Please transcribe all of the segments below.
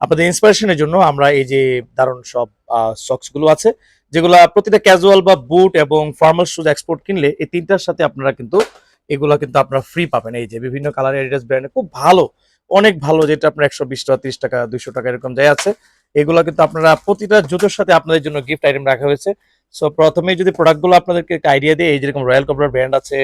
আপনাদের ইন্সপিরেশনের জন্য আমরা এই যে দারুণ সব সক্সগুলো আছে, যেগুলা প্রতিটা ক্যাজুয়াল বা বুট এবং ফর্মাল শুজ এক্সপোর্ট কিনলে এই তিনটার সাথে আপনারা কিন্তু এগুলা কিন্তু আপনারা ফ্রি পাবেন। এই যে বিভিন্ন কালার এডিডাস ব্র্যান্ডে খুব ভালো, অনেক ভালো যেটা আপনার একশো বিশ টাকা, ত্রিশ টাকা, দুইশো টাকা এরকম যাই আছে। এগুলো কিন্তু আপনারা প্রতিটা জুতোর সাথে আপনাদের জন্য গিফট আইটেম রাখা হয়েছে। সো প্রথমে যদি প্রোডাক্টগুলো আপনাদেরকে একটা আইডিয়া দিই, এই যেরকম রয়্যাল কবরার ব্র্যান্ড আছে,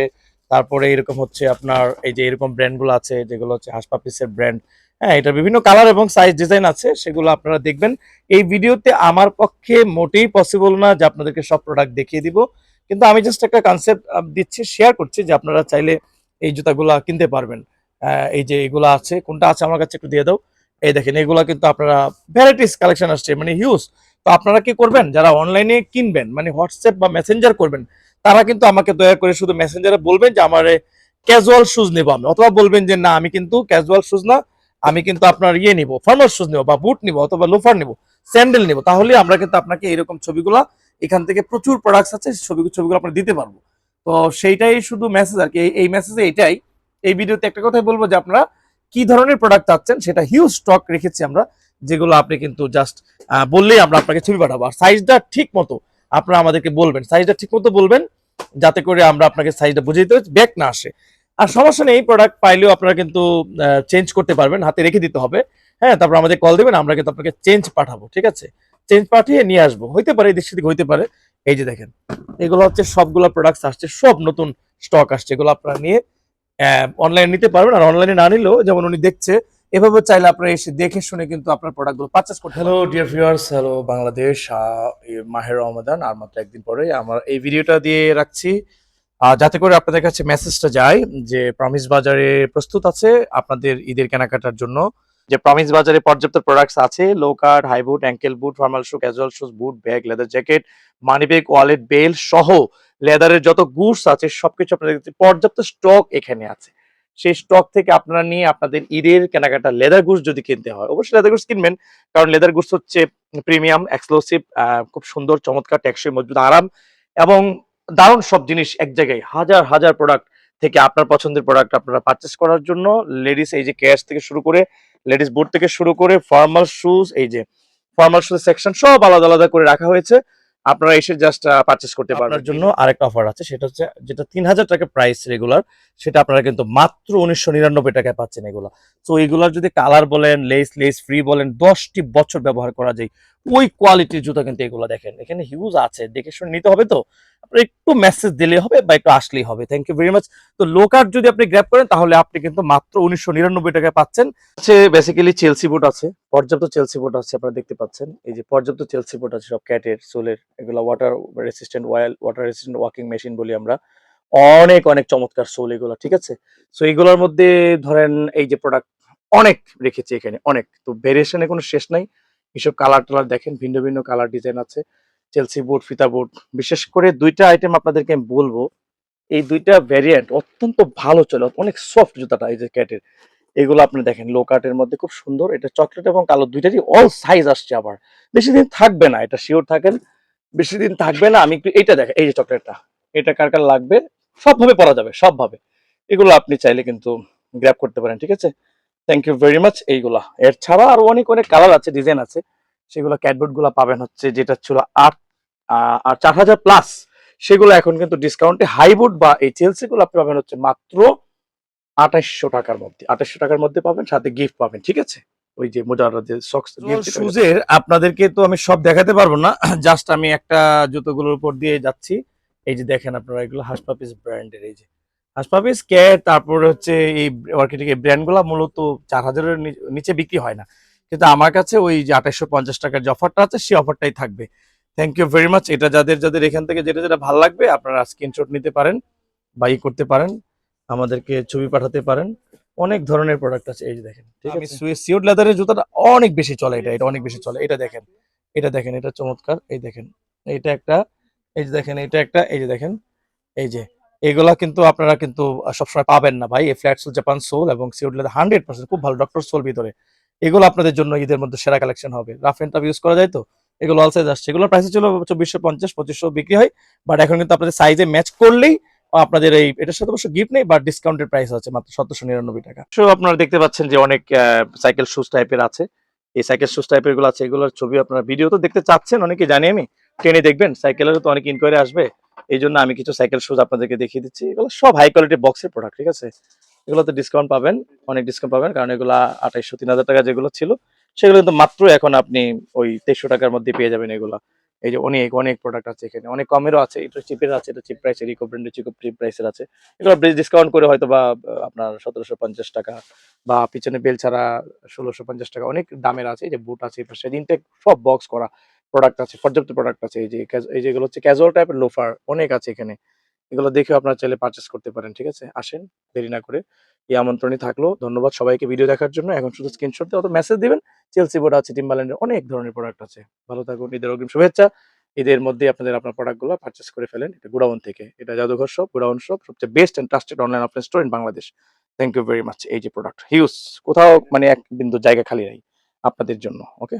তারপরে এরকম হচ্ছে আপনার এই যে এরকম ব্র্যান্ডগুলো আছে, যেগুলো হচ্ছে হাসপাপিসের ব্র্যান্ড হ্যাঁ এটা বিভিন্ন কালার এবং সাইজ ডিজাইন আছে, সেগুলো আপনারা দেখবেন। এই ভিডিওতে আমার পক্ষে মোটেই পসিবল না যে আপনাদেরকে সব প্রোডাক্ট দেখিয়ে দিব। কিন্তু আমি জাস্ট একটা কনসেপ্ট দিচ্ছি শেয়ার করছি যে আপনারা চাইলে এই জুতাগুলো কিনতে পারবেন। এই যে এগুলো আছে, কোনটা আছে আমার কাছে একটু দিয়ে দাও। এই দেখেন, এগুলো কিন্তু আপনারা ভ্যারাইটিস কালেকশন আসছে মানে হিউজ তো আপনারা কি করবেন? যারা অনলাইনে কিনবেন মানে হোয়াটসঅ্যাপ বা মেসেঞ্জার করবেন, তারা কিন্তু আমাকে দয়া করে শুধু মেসেঞ্জারে বলবেন যে, আমার ক্যাজুয়াল শুজ নেব আমি। অথবা বলবেন যে, না, আমি কিন্তু ক্যাজুয়াল শুজ না। আমি কিন্তু আপনার ইয়ে নিব ফর্মাল শুজ নেব বা বুট নিবো অথবা লোফার নিবো স্যান্ডেল নিবো তাহলে আমরা কিন্তু আপনাকে এরকম ছবিগুলা, এখান থেকে প্রচুর প্রোডাক্টস আছে, সেই ছবিগুলো আমরা দিতে পারব। তো সেইটাই শুধু মেসেজ আর কি, এই মেসেজে এটাই। এই ভিডিওতে একটা কথাই বলব যে আপনারা কি ধরনের প্রোডাক্ট চাচ্ছেন, সেটা হিউজ স্টক রেখেছি আমরা, যেগুলো আপনি কিন্তু জাস্ট বললেই আমরা আপনাকে ছবি পাঠাবো। আর সাইজটা ঠিক মতো আপনারা আমাদেরকে বলবেন সাইজটা ঠিক মতো বলবেন, যাতে করে আমরা আপনাকে সাইজটা বুঝে দিতে ব্যাক না আসে। আর সমস্যা নেই প্রোডাক্ট পাইলেও আপনারা কিন্তু চেঞ্জ করতে পারবেন হাতে রেখে দিতে হবে। হ্যাঁ তারপর আমাদের কল দেবেন আমরা কিন্তু আপনাকে চেঞ্জ পাঠাবো ঠিক আছে? চেঞ্জ পাঠিয়ে নিয়ে আসব হইতে পারে এদিক সেদিক হইতে পারে। এই যে দেখেন এগুলো হচ্ছে সবগুলো প্রোডাক্টস আসছে সব নতুন স্টক আসছে এগুলো আপনারা নিয়ে অনলাইনে নিতে পারবেন আর অনলাইনে না নিলেও যেমন উনি দেখছে এভাবে চাইলে আপনারা এসে দেখে শুনে কিন্তু আপনার প্রোডাক্টগুলো পারচেস করতে hello dear viewers hello Bangladesh মাহের রমাদান আর মাত্র একদিন পরে আমার এই ভিডিওটা দিয়ে রাখছি। যাতে করে আপনাদের কাছে মেসেজটা যায় যে প্রমিস বাজারে প্রস্তুত আছে আপনাদের ঈদের কেনাকাটার জন্য। যে প্রমিস বাজারে পর্যাপ্ত প্রোডাক্টস আছে low cut high boot ankle boot formal shoe casual shoes boot bag leather jacket money bag wallet belt সহ লেদারের যত গুডস আছে, সবকিছু আপনাদের পর্যাপ্ত স্টক এখানে আছে। সেই স্টক থেকে আপনারা নিয়ে আপনাদের ঈদের কেনাকাটা লেদার গুডস যদি কিনতে হয়, অবশ্যই লেদার গুডস কিনবেন। কারণ লেদার গুডস হচ্ছে প্রিমিয়াম এক্সক্লুসিভ খুব সুন্দর, চমৎকার ট্যাক্সি মজবুত, আরাম এবং দারুণ সব জিনিস এক জায়গায় হাজার হাজার প্রোডাক্ট থেকে আপনার পছন্দের প্রোডাক্ট আপনারা পারচেস করার জন্য লেডিস এই যে ক্যাশ থেকে শুরু করে লেডিস বোর্ড থেকে শুরু করে ফর্মাল শুজ এই যে ফর্মাল শুজ সেকশন সব আলাদা আলাদা করে রাখা হয়েছে। আপনারা এসে জাস্ট পারচেস করতে পারবেন। আপনার জন্য আরেকটা অফার আছে সেটা হচ্ছে যেটা তিন হাজার টাকা প্রাইস রেগুলার সেটা আপনারা কিন্তু মাত্র উনিশশো নিরানব্বই টাকায় পাচ্ছেন এগুলা। তো এগুলার যদি কালার বলেন লেস লেস ফ্রি বলেন দশটি বছর ব্যবহার করা যায় ওই কোয়ালিটির জুতা কিন্তু এগুলো দেখেন। এখানে হিউজ আছে দেখে শুনে নিতে হবে তো। আপনার একটু মেসেজ দিলে হবে বা একটু আসলেই হবে। থ্যাংক ইউ ভেরি মাচ তো লো কার্ড যদি আপনি গ্র্যাপ করেন, তাহলে আপনি কিন্তু মাত্র উনিশশো নিরানব্বই টাকায় পাচ্ছেন। হচ্ছে বেসিক্যালি চেলসি বুট আছে, পর্যাপ্ত চেলসি বুট আছে, আপনারা দেখতে পাচ্ছেন। এই যে পর্যাপ্ত চেলসি বুট আছে, সব ক্যাটের সোলের এগুলো ওয়াটার রেসিস্ট্যান্ট ওয়াল ওয়াটার রেসিস্ট্যান্ট ওয়াকিং মেশিন বলি আমরা। অনেক অনেক চমৎকার সোল এগুলো, ঠিক আছে? সো এগুলোর মধ্যে ধরেন এই যে প্রোডাক্ট অনেক রেখেছি এখানে, অনেক। তো ভেরিয়েশনে কোনো শেষ নাই। এসব কালার টালার দেখেন, ভিন্ন ভিন্ন কালার ডিজাইন আছে। চেলসি বুট ফিতা বুট বিশেষ করে দুইটা আইটেম আপনাদেরকে আমি বলব। এই দুইটা ভ্যারিয়েন্ট অত্যন্ত ভালো চলে, অনেক সফট জুতাটা এই যে ক্যাটের এগুলো আপনি দেখেন লো কাটের মধ্যে খুব সুন্দর। এটা চকলেট এবং কালো দুইটারই অল সাইজ আসছে আবার। বেশি দিন থাকবে না, এটা শিওর থাকেন। বেশি দিন থাকবে না, আমি একটু এইটা দেখেন এই যে চকলেটটা এটা কার কার লাগবে? সবভাবে পরা যাবে, সবভাবে। এগুলো আপনি চাইলে কিন্তু গ্র্যাব করতে পারেন, ঠিক আছে? থ্যাংক ইউ ভেরি মাচ এইগুলা। এর ছাড়া আরও অনেক অনেক কালার আছে ডিজাইন আছে। সেগুলো ক্যাটবোর্ডগুলা পাবেন হচ্ছে যেটা ছিল আট আর চার হাজার প্লাস সেগুলো এখন কিন্তু ডিসকাউন্টে হাইবোর্ড বা এই চেলসি গুলো আপনি পাবেন হচ্ছে মাত্র আঠাশশো টাকার মধ্যে। আঠাশশো টাকার মধ্যে পাবেন সাথে গিফট পাবেন ঠিক আছে? ওই যে মোজার যে সক্স শুজের আপনাদেরকে তো আমি সব দেখাতে পারব না জাস্ট আমি একটা জুতোগুলোর উপর দিয়ে যাচ্ছি। এই যে দেখেন আপনারা এগুলো হাসপাপিস ব্র্যান্ডের এই যে। হাসপাপিস ক্যাট তারপরে হচ্ছে এই মার্কেটিং এই ব্র্যান্ডগুলো মূলত চার হাজারের নিচে বিক্রি হয় না। কিন্তু আমার কাছে ওই যে আঠাশশো পঞ্চাশ টাকার যে অফারটা আছে সেই অফারটাই থাকবে। থ্যাংক ইউ ভেরি মাচ এটা যাদের যাদের এখান থেকে যেটা যেটা ভালো লাগবে আপনারা স্ক্রিনশট নিতে পারেন বা ই করতে পারেন আমাদেরকে ছবি পাঠাতে পারেন। অনেক ধরনের প্রোডাক্ট আছে এই যে দেখেন ঠিক আছে? সিওড লেদারের জুতাটা অনেক বেশি চলে এটা এটা অনেক বেশি চলে। এটা দেখেন এটা দেখেন এটা চমৎকার। এই দেখেন এইটা একটা এই যে দেখেন এটা একটা এই যে দেখেন এই যে এগুলা কিন্তু আপনারা কিন্তু সবসময় পাবেন না ভাই। এই ফ্ল্যাট সোল জাপান সোল এবং সিওড লেদার হান্ড্রেড পার্সেন্ট খুব ভালো ডক্টর সোল ভিতরে। এগুলো আপনাদের জন্য ঈদের মধ্যে সেরা কালেকশন হবে। রাফ এন্ড ইউজ করা যায় তো? এগুলো অল সাইজ আসছে। এগুলোর প্রাইস ছিল চব্বিশশো পঞ্চাশ, পঁচিশশো বিক্রি হয়। বাট এখন কিন্তু আপনাদের সাইজে ম্যাচ করলেই আপনাদের এই এটার সাথে অবশ্য গিফট নেই বাট ডিসকাউন্টেড প্রাইস আছে মাত্র সতেরোশো নিরানব্বই টাকা। সো আপনারা দেখতে পাচ্ছেন যে অনেক সাইকেল শুজ টাইপের আছে। এই সাইকেল শুজ টাইপেরগুলো আছে, এগুলোর ছবি আপনারা ভিডিও তো দেখতে চাচ্ছেন, অনেকে জানি আমি। ট্রেনে দেখবেন সাইকেলেরও তো অনেক ইনকোয়ারি আসবে। এই জন্য আমি কিছু সাইকেল শুজ আপনাদেরকে দেখিয়ে দিচ্ছি। এগুলো সব হাই কোয়ালিটি বক্সের প্রোডাক্ট ঠিক আছে? এগুলোতে ডিসকাউন্ট পাবেন, অনেক ডিসকাউন্ট পাবেন, কারণ এগুলো আঠাইশশো তিন হাজার টাকা যেগুলো ছিল, সেগুলো কিন্তু মাত্র এখন আপনি ওই তেইশশো টাকার মধ্যে পেয়ে যাবেন এগুলো। এই যে অনেক অনেক প্রোডাক্ট আছে এখানে, অনেক কমেরও আছে, এটা চিপের আছে, এটা চিপ প্রাইসের ইকো ব্র্যান্ডের চিপ প্রাইসের আছে। এগুলো ডিসকাউন্ট করে হয়তো বা আপনার সতেরোশো পঞ্চাশ টাকা বা পিছনে বেল ছাড়া ষোলোশো পঞ্চাশ টাকা অনেক দামের আছে, এই যে বুট আছে সেদিন সব বক্স করা প্রোডাক্ট আছে, পর্যাপ্ত প্রোডাক্ট আছে, এই যে এই যেগুলো হচ্ছে ক্যাজুয়াল টাইপের লোফার অনেক আছে এখানে। এগুলো দেখেও আপনারা চাইলে পারচেস করতে পারেন, ঠিক আছে? আসেন, দেরি না করে এই আমন্ত্রণই থাকল। ধন্যবাদ সবাইকে ভিডিও দেখার জন্য। এখন শুধু স্ক্রিনশট দিয়ে অত মেসেজ দিবেন। চেলসি বোর্ড আছে টিম্বাল্যান্ডের অনেক ধরনের প্রোডাক্ট আছে। ভালো থাকুন, ঈদের অগ্রিম শুভেচ্ছা। ঈদের মধ্যে আপনাদের আপনার প্রোডাক্টগুলো পারচেস করে ফেলেন। এটা গুডাউন থেকে। এটা জাদুঘর শপ গুডাউন শপ সবচেয়ে best and trusted online offline store in Bangladesh thank you very much এই যে প্রোডাক্ট হিউজ কোথাও মানে এক বিন্দু জায়গা খালি নাই আপনাদের জন্য ওকে